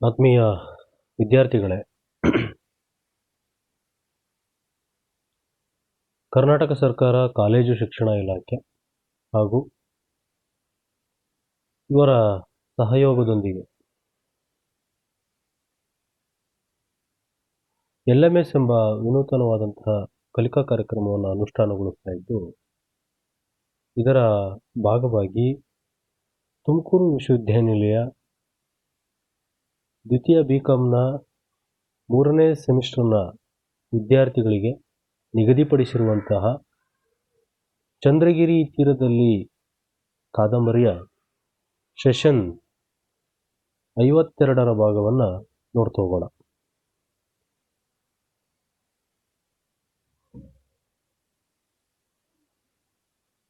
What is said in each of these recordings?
ಆತ್ಮೀಯ ವಿದ್ಯಾರ್ಥಿಗಳೇ, ಕರ್ನಾಟಕ ಸರ್ಕಾರ ಕಾಲೇಜು ಶಿಕ್ಷಣ ಇಲಾಖೆ ಹಾಗೂ ಇವರ ಸಹಯೋಗದೊಂದಿಗೆ ಎಲ್ ಎಂ ಎಸ್ ಎಂಬ ವಿನೂತನವಾದಂತಹ ಕಲಿಕಾ ಕಾರ್ಯಕ್ರಮವನ್ನು ಅನುಷ್ಠಾನಗೊಳಿಸ್ತಾ ಇದ್ದು, ಇದರ ಭಾಗವಾಗಿ ತುಮಕೂರು ವಿಶ್ವವಿದ್ಯಾನಿಲಯ ದ್ವಿತೀಯ ಬಿ ಕಾಮ್ನ ಮೂರನೇ ಸೆಮಿಸ್ಟರ್ನ ವಿದ್ಯಾರ್ಥಿಗಳಿಗೆ ನಿಗದಿಪಡಿಸಿರುವಂತಹ ಚಂದ್ರಗಿರಿ ತೀರದಲ್ಲಿ ಕಾದಂಬರಿಯ ಸೆಷನ್ ಐವತ್ತೆರಡರ ಭಾಗವನ್ನು ನೋಡ್ತಾ ಹೋಗೋಣ.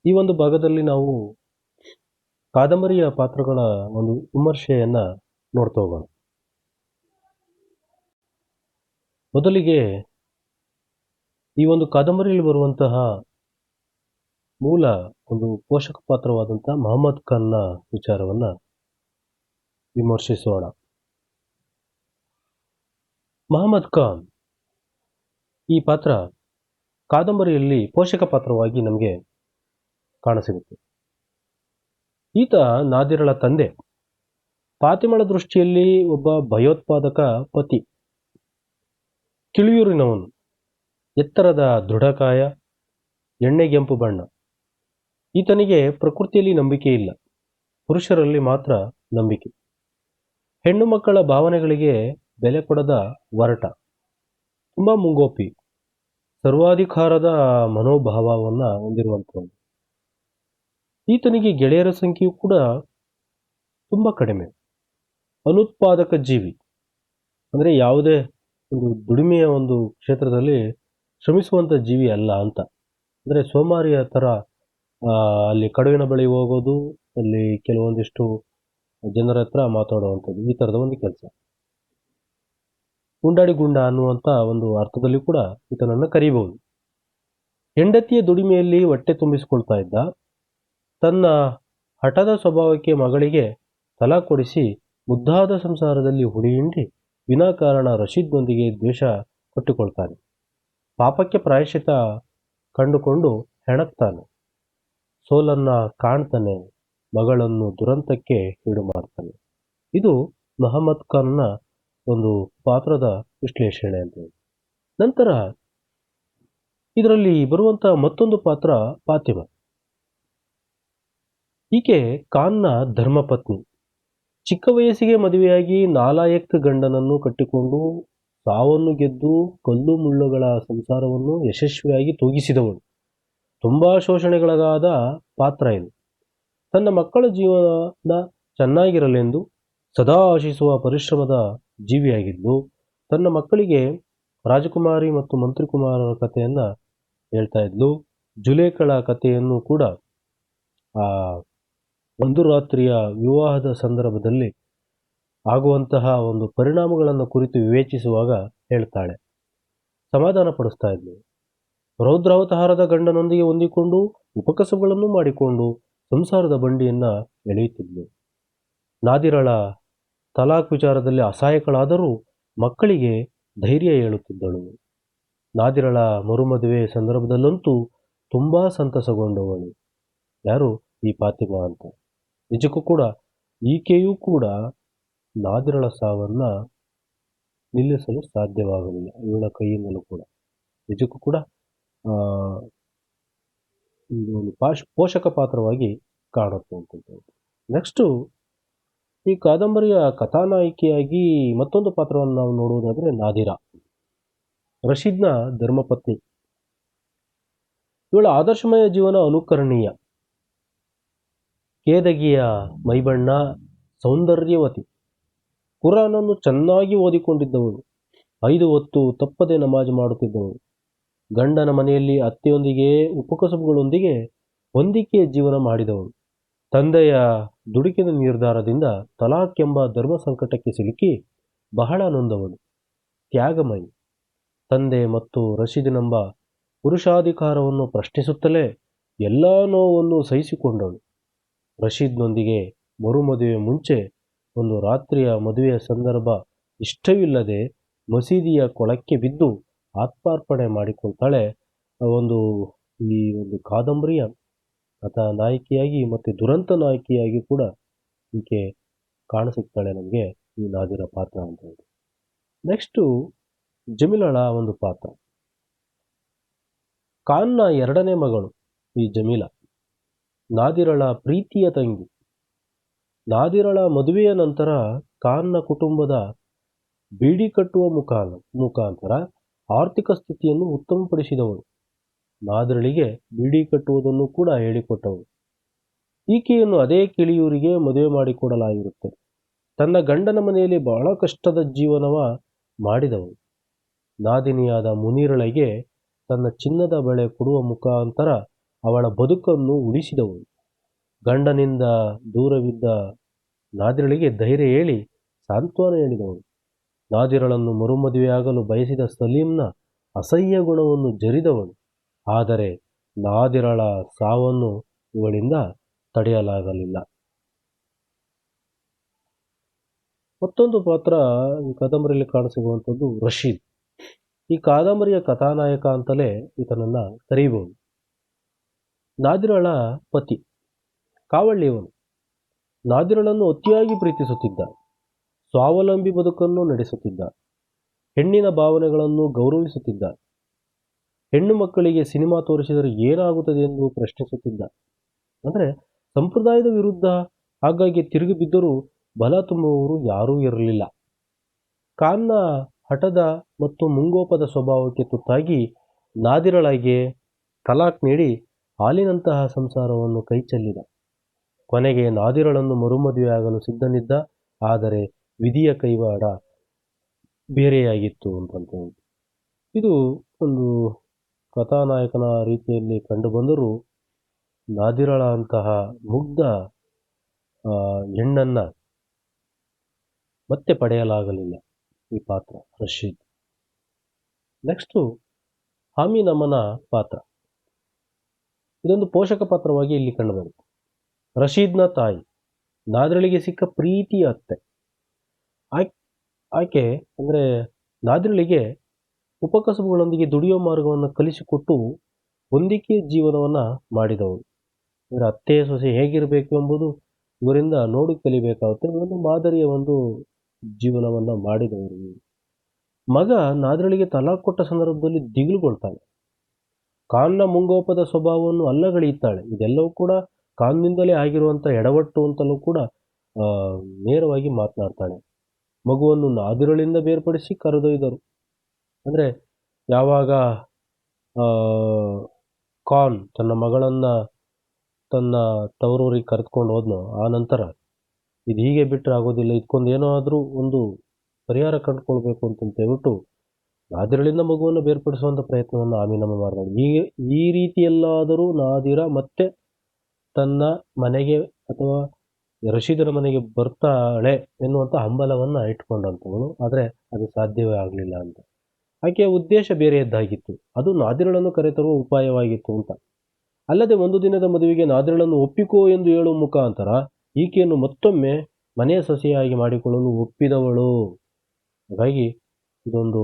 ಈ ಒಂದು ಭಾಗದಲ್ಲಿ ನಾವು ಕಾದಂಬರಿಯ ಪಾತ್ರಗಳ ಒಂದು ವಿಮರ್ಶೆಯನ್ನು ನೋಡ್ತಾ ಹೋಗೋಣ. ಮೊದಲಿಗೆ ಈ ಒಂದು ಕಾದಂಬರಿಯಲ್ಲಿ ಬರುವಂತಹ ಮೂಲ ಒಂದು ಪೋಷಕ ಪಾತ್ರವಾದಂತಹ ಮಹಮ್ಮದ್ ಖಾನ್ನ ವಿಚಾರವನ್ನ ವಿಮರ್ಶಿಸೋಣ. ಮಹಮ್ಮದ್ ಖಾನ್ ಈ ಪಾತ್ರ ಕಾದಂಬರಿಯಲ್ಲಿ ಪೋಷಕ ಪಾತ್ರವಾಗಿ ನಮಗೆ ಕಾಣಸಿಗುತ್ತೆ. ಈತ ನಾದಿರಳ ತಂದೆ. ಪಾತಿಮಳ ದೃಷ್ಟಿಯಲ್ಲಿ ಒಬ್ಬ ಭಯೋತ್ಪಾದಕ ಪತಿ. ಕಿಳಿಯೂರಿನವನು. ಎತ್ತರದ ದೃಢಕಾಯ ಎಣ್ಣೆಗೆಂಪು ಬಣ್ಣ. ಈತನಿಗೆ ಪ್ರಕೃತಿಯಲ್ಲಿ ನಂಬಿಕೆ ಇಲ್ಲ. ಪುರುಷರಲ್ಲಿ ಮಾತ್ರ ನಂಬಿಕೆ. ಹೆಣ್ಣು ಮಕ್ಕಳ ಭಾವನೆಗಳಿಗೆ ಬೆಲೆ ಕೊಡದ ವರಟ ತುಂಬ ಮುಂಗೋಪಿ. ಸರ್ವಾಧಿಕಾರದ ಮನೋಭಾವವನ್ನು ಹೊಂದಿರುವಂಥವನು ಈತನಿಗೆ ಗೆಳೆಯರ ಸಂಖ್ಯೆಯು ಕೂಡ ತುಂಬ ಕಡಿಮೆ. ಅನುತ್ಪಾದಕ ಜೀವಿ. ಅಂದರೆ ಯಾವುದೇ ಒಂದು ದುಡಿಮೆಯ ಒಂದು ಕ್ಷೇತ್ರದಲ್ಲಿ ಶ್ರಮಿಸುವಂಥ ಜೀವಿ ಅಲ್ಲ ಅಂತ. ಅಂದರೆ ಸೋಮಾರಿಯ ಥರ ಅಲ್ಲಿ ಕಡುವಿನ ಬಳಿ ಹೋಗೋದು, ಅಲ್ಲಿ ಕೆಲವೊಂದಿಷ್ಟು ಜನರ ಹತ್ರ ಮಾತಾಡುವಂಥದ್ದು, ಈ ಥರದ ಒಂದು ಕೆಲಸ. ಗುಂಡಾಡಿ ಗುಂಡ ಅನ್ನುವಂಥ ಒಂದು ಅರ್ಥದಲ್ಲಿ ಕೂಡ ಈತನನ್ನು ಕರೀಬಹುದು. ಹೆಂಡತಿಯ ದುಡಿಮೆಯಲ್ಲಿ ಹೊಟ್ಟೆ ತುಂಬಿಸಿಕೊಳ್ತಾ ಇದ್ದ, ತನ್ನ ಹಠದ ಸ್ವಭಾವಕ್ಕೆ ಮಗಳಿಗೆ ತಲಾ ಕೊಡಿಸಿ ಮುದ್ದಾದ ಸಂಸಾರದಲ್ಲಿ ಹುಡಿಹಿಂಡಿ ವಿನಾಕಾರಣ ರಶೀದ್ನೊಂದಿಗೆ ದ್ವೇಷ ಕಟ್ಟಿಕೊಳ್ತಾನೆ. ಪಾಪಕ್ಕೆ ಪ್ರಾಯಶ್ಚಿತ ಕಂಡುಕೊಂಡು ಹೆಣಕ್ತಾನೆ. ಸೋಲನ್ನ ಕಾಣ್ತಾನೆ, ಮಗಳನ್ನು ದುರಂತಕ್ಕೆ ಈಡು ಮಾಡ್ತಾನೆ ಇದು ಮಹಮ್ಮದ್ ಖಾನ್ನ ಒಂದು ಪಾತ್ರದ ವಿಶ್ಲೇಷಣೆ ಅಂತ ನಂತರ ಇದರಲ್ಲಿ ಬರುವಂಥ ಮತ್ತೊಂದು ಪಾತ್ರ ಫಾತಿಮ. ಈಕೆ ಖಾನ್ನ ಧರ್ಮಪತ್ನಿ. ಚಿಕ್ಕ ವಯಸ್ಸಿಗೆ ಮದುವೆಯಾಗಿ ನಾಲಾಯಕ್ ಗಂಡನನ್ನು ಕಟ್ಟಿಕೊಂಡು ಸಾವನ್ನು ಗೆದ್ದು ಕಲ್ಲು ಮುಳ್ಳುಗಳ ಸಂಸಾರವನ್ನು ಯಶಸ್ವಿಯಾಗಿ ತೂಗಿಸಿದವನು ತುಂಬಾ ಶೋಷಣೆಗಳಗಾದ ಪಾತ್ರ ಇದು. ತನ್ನ ಮಕ್ಕಳ ಜೀವನ ಚೆನ್ನಾಗಿರಲೆಂದು ಸದಾ ಆಶಿಸುವ ಪರಿಶ್ರಮದ ಜೀವಿಯಾಗಿದ್ದು, ತನ್ನ ಮಕ್ಕಳಿಗೆ ರಾಜಕುಮಾರಿ ಮತ್ತು ಮಂತ್ರಿಕುಮಾರರ ಕಥೆಯನ್ನು ಹೇಳ್ತಾ ಇದ್ಲು. ಜುಲೇಖಳ ಕಥೆಯನ್ನು ಕೂಡ ಒಂದು ರಾತ್ರಿಯ ವಿವಾಹದ ಸಂದರ್ಭದಲ್ಲಿ ಆಗುವಂತಹ ಒಂದು ಪರಿಣಾಮಗಳನ್ನು ಕುರಿತು ವಿವೇಚಿಸುವಾಗ ಹೇಳ್ತಾಳೆ. ಸಮಾಧಾನ ಪಡಿಸ್ತಾ ಇದ್ಲು. ರೌದ್ರಾವತಾರದ ಗಂಡನೊಂದಿಗೆ ಹೊಂದಿಕೊಂಡು ಉಪಕಸಬುಗಳನ್ನು ಮಾಡಿಕೊಂಡು ಸಂಸಾರದ ಬಂಡಿಯನ್ನ ಎಳೆಯುತ್ತಿದ್ಲು. ನಾದಿರಳ ತಲಾಕ್ ವಿಚಾರದಲ್ಲಿ ಅಸಹಾಯಕಳಾದರೂ ಮಕ್ಕಳಿಗೆ ಧೈರ್ಯ ಹೇಳುತ್ತಿದ್ದಳು. ನಾದಿರಳ ಮರುಮದುವೆ ಸಂದರ್ಭದಲ್ಲಂತೂ ತುಂಬಾ ಸಂತಸಗೊಂಡವಳು. ಯಾರು ಈ ಫಾತಿಮಾ ಅಂತ? ನಿಜಕ್ಕೂ ಕೂಡ ಈಕೆಯೂ ಕೂಡ ನಾದಿರಳ ಸಾವನ್ನು ನಿಲ್ಲಿಸಲು ಸಾಧ್ಯವಾಗಲಿಲ್ಲ. ಇವಳ ಕೈಯಿಂದಲೂ ಕೂಡ. ನಿಜಕ್ಕೂ ಕೂಡ ಒಂದು ಪಾಶ್, ಪೋಷಕ ಪಾತ್ರವಾಗಿ ಕಾಣುತ್ತೆ ಅಂತ ನೆಕ್ಸ್ಟು ಈ ಕಾದಂಬರಿಯ ಕಥಾನಾಯಕಿಯಾಗಿ ಮತ್ತೊಂದು ಪಾತ್ರವನ್ನು ನಾವು ನೋಡುವುದಾದ್ರೆ ನಾದಿರಾ. ರಶೀದ್ನ ಧರ್ಮಪತ್ನಿ. ಇವಳ ಆದರ್ಶಮಯ ಜೀವನ ಅನುಕರಣೀಯ. ಕೇದಗಿಯ ಮೈಬಣ್ಣ ಸೌಂದರ್ಯವತಿ. ಕುರಾನನ್ನು ಚೆನ್ನಾಗಿ ಓದಿಕೊಂಡಿದ್ದವಳು. ಐದು ಹೊತ್ತು ತಪ್ಪದೆ ನಮಾಜ್ ಮಾಡುತ್ತಿದ್ದವಳು. ಗಂಡನ ಮನೆಯಲ್ಲಿ ಅತ್ತೆಯೊಂದಿಗೆ ಉಪಕಸಬುಗಳೊಂದಿಗೆ ಹೊಂದಿಕೆಯ ಜೀವನ ಮಾಡಿದವಳು. ತಂದೆಯ ದುಡುಕಿನ ನಿರ್ಧಾರದಿಂದ ತಲಾಕ್ ಎಂಬ ಧರ್ಮ ಸಂಕಟಕ್ಕೆ ಸಿಲುಕಿ ಬಹಳ ನೊಂದವಳು. ತ್ಯಾಗಮಯಿ. ತಂದೆ ಮತ್ತು ರಶೀದನೆಂಬ ಪುರುಷಾಧಿಕಾರವನ್ನು ಪ್ರಶ್ನಿಸುತ್ತಲೇ ಎಲ್ಲ ನೋವನ್ನು ಸಹಿಸಿಕೊಂಡಳು ರಶೀದ್ನೊಂದಿಗೆ ಮರುಮದುವೆ ಮುಂಚೆ ಒಂದು ರಾತ್ರಿಯ ಮದುವೆಯ ಸಂದರ್ಭ ಇಷ್ಟವಿಲ್ಲದೆ ಮಸೀದಿಯ ಕೊಳಕ್ಕೆ ಬಿದ್ದು ಆತ್ಮಾರ್ಪಣೆ ಮಾಡಿಕೊಳ್ತಾಳೆ. ಒಂದು ಈ ಒಂದು ಕಾದಂಬರಿಯ ಕಥಾ ನಾಯಕಿಯಾಗಿ ಮತ್ತು ದುರಂತ ನಾಯಕಿಯಾಗಿ ಕೂಡ ಈಕೆ ಕಾಣಿಸುತ್ತಾಳೆ ನಮಗೆ ಈ ನಾದಿರ ಪಾತ್ರ ಅಂತ ಹೇಳಿ. ನೆಕ್ಸ್ಟು ಜಮೀಲಳ ಒಂದು ಪಾತ್ರ. ಖಾನ್ನ ಎರಡನೇ ಮಗಳು ಈ ಜಮೀಲ. ನಾದಿರಳ ಪ್ರೀತಿಯ ತಂಗಿ. ನಾದಿರಳ ಮದುವೆಯ ನಂತರ ಖಾನ್ನ ಕುಟುಂಬದ ಬೀಡಿ ಕಟ್ಟುವ ಮುಖಾನ, ಮುಖಾಂತರ ಆರ್ಥಿಕ ಸ್ಥಿತಿಯನ್ನು ಉತ್ತಮಪಡಿಸಿದವಳು. ನಾದಿರಳಿಗೆ ಬೀಡಿ ಕಟ್ಟುವುದನ್ನು ಕೂಡ ಹೇಳಿಕೊಟ್ಟವಳು. ಈಕೆಯನ್ನು ಅದೇ ಕಿಳಿಯೂರಿಗೆ ಮದುವೆ ಮಾಡಿಕೊಡಲಾಗಿರುತ್ತೆ. ತನ್ನ ಗಂಡನ ಮನೆಯಲ್ಲಿ ಬಹಳ ಕಷ್ಟದ ಜೀವನವ ಮಾಡಿದವಳು. ನಾದಿನಿಯಾದ ಮುನಿರಳಿಗೆ ತನ್ನ ಚಿನ್ನದ ಬಳೆ ಕೊಡುವ ಮುಖಾಂತರ ಅವಳ ಬದುಕನ್ನು ಉಳಿಸಿದವಳು ಗಂಡನಿಂದ ದೂರವಿದ್ದ ನಾದಿರಳಿಗೆ ಧೈರ್ಯ ಹೇಳಿ ಸಾಂತ್ವನ ಹೇಳಿದವಳು ನಾದಿರಳನ್ನು ಮರುಮದುವೆಯಾಗಲು ಬಯಸಿದ ಸಲೀಂನ ಅಸಹ್ಯ ಗುಣವನ್ನು ಜರಿದವಳು. ಆದರೆ ನಾದಿರಳ ಸಾವನ್ನು ಇವಳಿಂದ ತಡೆಯಲಾಗಲಿಲ್ಲ. ಮತ್ತೊಂದು ಪಾತ್ರ ಈ ಕಾದಂಬರಿಯಲ್ಲಿ ಕಾಣಸಿಗುವಂಥದ್ದು ರಶೀದ್. ಈ ಕಾದಂಬರಿಯ ಕಥಾನಾಯಕ ಅಂತಲೇ ಈತನನ್ನು ಕರೆಯಬಹುದು ನಾದಿರಳ ಪತಿ. ಕಾವಳ್ಳಿಯವನು. ನಾದಿರಳನ್ನು ಅತಿಯಾಗಿ ಪ್ರೀತಿಸುತ್ತಿದ್ದ. ಸ್ವಾವಲಂಬಿ ಬದುಕನ್ನು ನಡೆಸುತ್ತಿದ್ದ. ಹೆಣ್ಣಿನ ಭಾವನೆಗಳನ್ನು ಗೌರವಿಸುತ್ತಿದ್ದ. ಹೆಣ್ಣು ಮಕ್ಕಳಿಗೆ ಸಿನಿಮಾ ತೋರಿಸಿದರೆ ಏನಾಗುತ್ತದೆ ಎಂದು ಪ್ರಶ್ನಿಸುತ್ತಿದ್ದ. ಅಂದರೆ ಸಂಪ್ರದಾಯದ ವಿರುದ್ಧ ಆಗಾಗ್ಗೆ ತಿರುಗಿ ಬಿದ್ದರೂ ಬಲ ತುಂಬುವವರು ಯಾರೂ ಇರಲಿಲ್ಲ. ಕಾನ್ನ ಹಠದ ಮತ್ತು ಮುಂಗೋಪದ ಸ್ವಭಾವಕ್ಕೆ ತುತ್ತಾಗಿ ನಾದಿರಳಾಗೆ ತಲಾಕ್ ನೀಡಿ ಹಾಲಿನಂತಹ ಸಂಸಾರವನ್ನು ಕೈಚೆಲ್ಲಿದ. ಕೊನೆಗೆ ನಾದಿರಳನ್ನು ಮರುಮದುವೆಯಾಗಲು ಸಿದ್ಧನಿದ್ದ, ಆದರೆ ವಿಧಿಯ ಕೈವಾಡ ಬೇರೆಯಾಗಿತ್ತು ಅಂತಂತ. ಇದು ಒಂದು ಕಥಾನಾಯಕನ ರೀತಿಯಲ್ಲಿ ಕಂಡುಬಂದರೂ ನಾದಿರಳ ಅಂತಹ ಮುಗ್ಧ ಹೆಣ್ಣನ್ನು ಮತ್ತೆ ಪಡೆಯಲಾಗಲಿಲ್ಲ ಈ ಪಾತ್ರ, ರಶೀದ್. ನೆಕ್ಸ್ಟು ಹಾಮಿ ನಮನ ಪಾತ್ರ. ಇದೊಂದು ಪೋಷಕ ಪಾತ್ರವಾಗಿ ಇಲ್ಲಿ ಕಂಡುಬರುತ್ತೆ ರಶೀದ್ನ ತಾಯಿ, ನಾದ್ರಳಿಗೆ ಸಿಕ್ಕ ಪ್ರೀತಿಯ ಅತ್ತೆ. ಆಕೆ ಆಕೆ ಅಂದರೆ ನಾದ್ರಳಿಗೆ ಉಪಕಸಬುಗಳೊಂದಿಗೆ ದುಡಿಯೋ ಮಾರ್ಗವನ್ನು ಕಲಿಸಿಕೊಟ್ಟು ಹೊಂದಿಕೆ ಜೀವನವನ್ನು ಮಾಡಿದವರು ಅಂದರೆ ಅತ್ತೆ ಸೊಸೆ ಹೇಗಿರಬೇಕು ಎಂಬುದು ಇವರಿಂದ ನೋಡಿ ಕಲಿಬೇಕಾಗುತ್ತೆ ಒಂದು ಮಾದರಿಯ ಒಂದು ಜೀವನವನ್ನು ಮಾಡಿದವರು ಮಗ ನಾದ್ರಳಿಗೆ ತಲಾಖ್ ಕೊಟ್ಟ ಸಂದರ್ಭದಲ್ಲಿ ದಿಗಿಲುಗೊಳ್ತಾಳೆ ಕಾನ್ನ ಮುಂಗೋಪದ ಸ್ವಭಾವವನ್ನು ಅಲ್ಲಗಳೆಯುತ್ತಾಳೆ ಇದೆಲ್ಲವೂ ಕೂಡ ಕಾನ್ನಿಂದಲೇ ಆಗಿರುವಂಥ ಎಡವಟ್ಟು ಅಂತಲೂ ಕೂಡ ನೇರವಾಗಿ ಮಾತನಾಡ್ತಾಳೆ. ಮಗುವನ್ನು ನಾದಿರಳಿಂದ ಬೇರ್ಪಡಿಸಿ ಕರೆದೊಯ್ದರು. ಅಂದರೆ ಯಾವಾಗ ಕಾನ್ ತನ್ನ ಮಗಳನ್ನ ತನ್ನ ತವರೂರಿಗೆ ಕರೆದುಕೊಂಡು ಹೋದ್ನೋ ಆ ನಂತರ ಇದು ಹೀಗೆ ಬಿಟ್ಟರೆ ಆಗೋದಿಲ್ಲ. ಇದಕ್ಕೊಂದು ಏನಾದರೂ ಒಂದು ಪರಿಹಾರ ಕಂಡುಕೊಳ್ಬೇಕು ಅಂತಂತ ಹೇಳ್ಬಿಟ್ಟು ನಾದಿರಳಿಂದ ಮಗುವನ್ನು ಬೇರ್ಪಡಿಸುವಂಥ ಪ್ರಯತ್ನವನ್ನು ಆಮೀನಮ್ಮ ಮಾಡ್ತಾಳೆ ಈ ಈ ರೀತಿಯಲ್ಲಾದರೂ ನಾದಿರ ಮತ್ತೆ ತನ್ನ ಮನೆಗೆ ಅಥವಾ ರಶೀದರ ಮನೆಗೆ ಬರ್ತಾಳೆ ಎನ್ನುವಂಥ ಹಂಬಲವನ್ನು ಇಟ್ಕೊಂಡಂಥವಳು ಆದರೆ ಅದು ಸಾಧ್ಯವೇ ಆಗಲಿಲ್ಲ ಅಂತ. ಆಕೆಯ ಉದ್ದೇಶ ಬೇರೆಯದ್ದಾಗಿತ್ತು ಅದು ನಾದಿರಳನ್ನು ಕರೆತರುವ ಉಪಾಯವಾಗಿತ್ತು ಅಂತ. ಅಲ್ಲದೆ ಒಂದು ದಿನದ ಮದುವೆಗೆ ನಾದಿರಳನ್ನು ಒಪ್ಪಿಕೋ ಎಂದು ಹೇಳುವ ಮುಖಾಂತರ ಈಕೆಯನ್ನು ಮತ್ತೊಮ್ಮೆ ಮನೆಯ ಸಸಿಯಾಗಿ ಮಾಡಿಕೊಳ್ಳಲು ಒಪ್ಪಿದವಳು. ಹಾಗಾಗಿ ಇದೊಂದು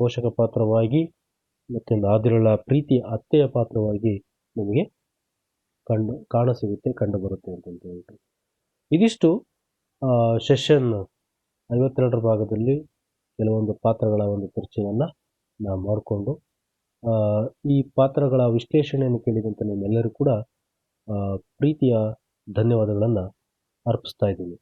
ಪೋಷಕ ಪಾತ್ರವಾಗಿ ಮತ್ತೊಂದು ನಾದಿರಳ ಪ್ರೀತಿ ಅತ್ತೆಯ ಪಾತ್ರವಾಗಿ ನಮಗೆ ಕಂಡು, ಕಾಣಸಿಗುತ್ತೆ ಕಂಡು ಬರುತ್ತೆ ಅಂತಂತ ಹೇಳ್ಬಿಟ್ಟು. ಇದಿಷ್ಟು ಸೆಷನ್ ಐವತ್ತೆರಡರ ಭಾಗದಲ್ಲಿ ಕೆಲವೊಂದು ಪಾತ್ರಗಳ ಒಂದು ಚರ್ಚೆಯನ್ನು ನಾವು ಮಾಡಿಕೊಂಡು ಈ ಪಾತ್ರಗಳ ವಿಶ್ಲೇಷಣೆಯನ್ನು ಕೇಳಿದಂಥ ನಿಮ್ಮೆಲ್ಲರೂ ಕೂಡ ಪ್ರೀತಿಯ ಧನ್ಯವಾದಗಳನ್ನು ಅರ್ಪಿಸ್ತಾ ಇದ್ದೀನಿ.